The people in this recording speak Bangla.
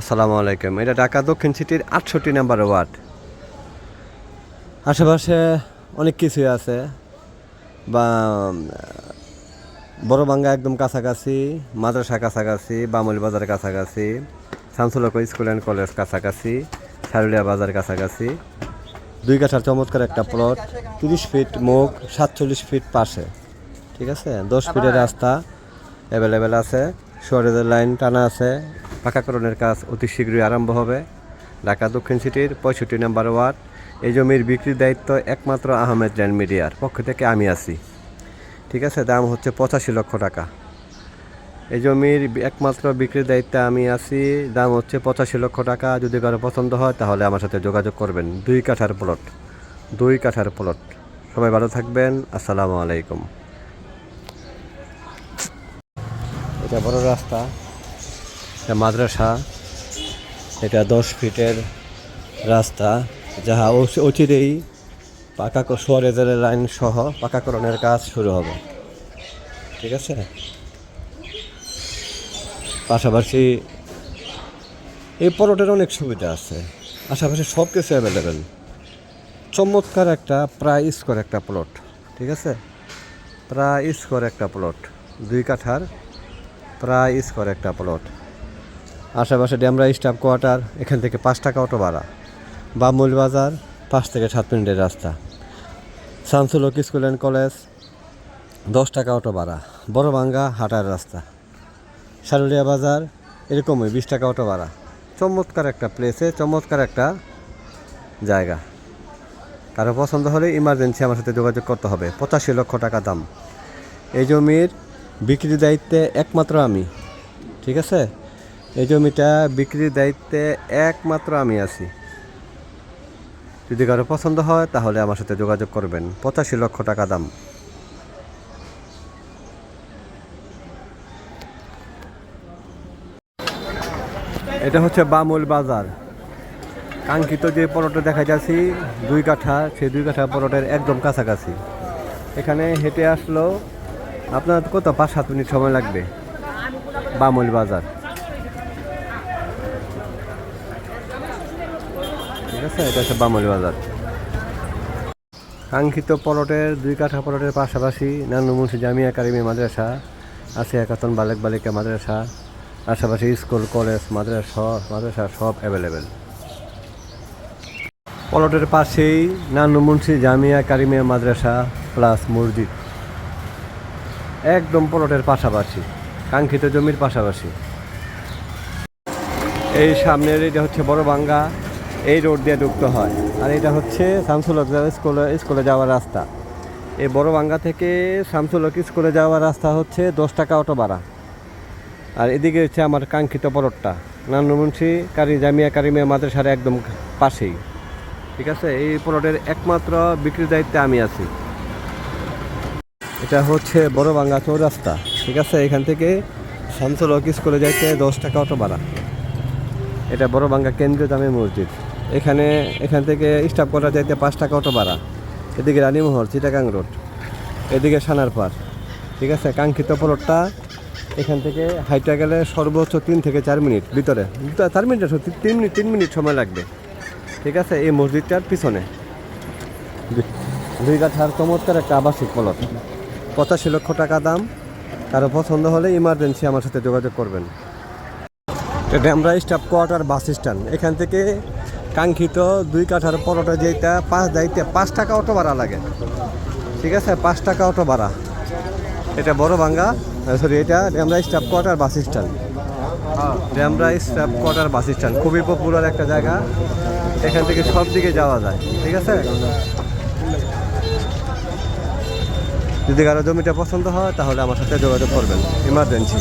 আসসালামু আলাইকুম। এটা ঢাকা দক্ষিণ সিটির আটষট্টি নাম্বার ওয়ার্ড। আশেপাশে অনেক কিছুই আছে। বা বড়বাঙ্গা একদম কাছাকাছি, মাদ্রাসা কাছাকাছি, বামুল বাজার কাছাকাছি শামসুলক স্কুল অ্যান্ড কলেজ কাছাকাছি, সারুলিয়া বাজার কাছাকাছি। দুই কাঠার চমৎকার একটা প্লট তিরিশ ফিট মুখ, সাতচল্লিশ ফিট পাশে। ঠিক আছে? দশ ফিটের রাস্তা অ্যাভেলেবেল আছে। শহরের লাইন টানা আছে। পাকাকরণের কাজ অতি শীঘ্রই আরম্ভ হবে। ঢাকা দক্ষিণ সিটির পঁয়ষট্টি নম্বর ওয়ার্ড। এই জমির বিক্রির দায়িত্ব একমাত্র আহমেদ ল্যান্ড মিডিয়ার পক্ষ থেকে আমি আছি। ঠিক আছে, দাম হচ্ছে পঁচাশি লক্ষ টাকা। এই জমির একমাত্র বিক্রির দায়িত্বে আমি আছি, দাম হচ্ছে পঁচাশি লক্ষ টাকা। যদি কারও পছন্দ হয়, তাহলে আমার সাথে যোগাযোগ করবেন। দুই কাঠার প্লট, দুই কাঠার প্লট। সবাই ভালো থাকবেন, আসসালামু আলাইকুম। এটা বড় রাস্তা। মাদ্রাসা, এটা দশ ফিটের রাস্তা, যাহা অচ- অচিরেই পাকা সোয়ারেজের লাইন সহ পাকাকরণের কাজ শুরু হবে। ঠিক আছে? পাশাপাশি এই পরটের অনেক সুবিধা আছে। আশেপাশে সব কিছু অ্যাভেলেবেল চমৎকার একটা প্রায় স্কোয়ার একটা প্লট ঠিক আছে? প্রায় স্কোয়ার একটা প্লট দুই কাঠার প্রায় স্কোয়ার একটা প্লট আশেপাশে ড্যামরা স্টাফ কোয়ার্টার, এখান থেকে পাঁচ টাকা অটো ভাড়া। বামুল বাজার, পাঁচ থেকে সাত মিনিটের রাস্তা। শামসুলক স্কুল অ্যান্ড কলেজ, দশ টাকা অটো ভাড়া। বড়ভাঙ্গা হাটার রাস্তা। সারুলিয়া বাজার, এরকমই বিশ টাকা অটো ভাড়া। চমৎকার একটা প্লেসে চমৎকার একটা জায়গা। কারও পছন্দ হলে ইমার্জেন্সি আমার সাথে যোগাযোগ করতে হবে। পঁচাশি লক্ষ টাকা দাম। এই জমির বিক্রির দায়িত্বে একমাত্র আমি। ঠিক আছে? এই জমিটা বিক্রির দায়িত্বে একমাত্র আমি আছি। যদি কারও পছন্দ হয়, তাহলে আমার সাথে যোগাযোগ করবেন। পঁচাশি লক্ষ টাকা দাম। এটা হচ্ছে বামুল বাজার। কাঙ্ক্ষিত যে পরোটা দেখা যাচ্ছি দুই কাঠা, সেই দুই কাঠা পরোটের একদম কাছাকাছি। এখানে হেঁটে আসলো আপনার কত? পাঁচ সাত মিনিট সময় লাগবে। বামুল বাজার। ঠিক আছে? এটা হচ্ছে বামুল বাজার। কাঙ্ক্ষিত পলটের, দুই কাঠা পলটের পাশাপাশি নানু মুন্সি জামিয়া কারিমি মাদ্রাসা আছে একাতন বালেক বালিকা মাদ্রাসা, পাশাপাশি স্কুল, কলেজ, মাদ্রাসা মাদ্রাসা সব অ্যাভেলেবেল পলটের পাশেই নানু মুন্সি জামিয়া কারিমিয়া মাদ্রাসা প্লাস মসজিদ। একদম পলটের পাশাপাশি, কাঙ্ক্ষিত জমির পাশাপাশি। এই সামনের এটা হচ্ছে বড় বাঙ্গা। এই রোড দিয়ে ঢুকতে হয়। আর এটা হচ্ছে শামসুলক স্কুলে স্কুলে যাওয়ার রাস্তা। এই বড় বাঙ্গা থেকে শামসুলক স্কুলে যাওয়ার রাস্তা হচ্ছে দশ টাকা অটো ভাড়া। আর এদিকে হচ্ছে আমার কাঙ্ক্ষিত পরটটা নানুমুন্সি কারি জামিয়া কারিমিয়া মাদ্রাসার একদম পাশেই। ঠিক আছে? এই পলটের একমাত্র বিক্রির দায়িত্বে আমি আছি। এটা হচ্ছে বড় বাঙ্গা চৌরাস্তা। ঠিক আছে? এখান থেকে শামসুলক স্কুলে যাইতে দশ টাকা অটো ভাড়া। এটা বড় বাঙ্গা কেন্দ্রীয় জামে মসজিদ। এখানে এখান থেকে স্টাফ করা যাইতে পাঁচ টাকা অটো ভাড়া। এদিকে রানীমহল চিটাগাং রোড এদিকে সানারপাড়। ঠিক আছে? কাঙ্ক্ষিত পলটটা এখান থেকে হাইটা গেলে সর্বোচ্চ তিন থেকে চার মিনিট ভিতরে। চার মিনিট তিন মিনিট তিন মিনিট সময় লাগবে। ঠিক আছে? এই মসজিদটার পিছনে। দুই- কাঠার চমৎকার একটা আবাসিক পলট পঁচাশি লক্ষ টাকা দাম। কারও পছন্দ হলে ইমার্জেন্সি আমার সাথে যোগাযোগ করবেন। এটা আমরা স্টাফ কোয়ার্টার বাস স্ট্যান্ড এখান থেকে কাঙ্ক্ষিত দুই কাঠার পরোটা যেটা পাঁচ যাইতে পাঁচ টাকা অটো ভাড়া লাগে। ঠিক আছে? পাঁচ টাকা অটো ভাড়া। এটা বড় ভাঙ্গা সরি এটা আমরা স্টাফ কোয়ার্টার বাস স্ট্যান্ড। আমরা স্টাফ কোয়ার্টার বাস স্ট্যান্ড, খুবই পপুলার একটা জায়গা। এখান থেকে সব দিকে যাওয়া যায়, ঠিক আছে? যদি কারও জমিটা পছন্দ হয়, তাহলে আমার সাথে যোগাযোগ করবেন। ইমার্জেন্সি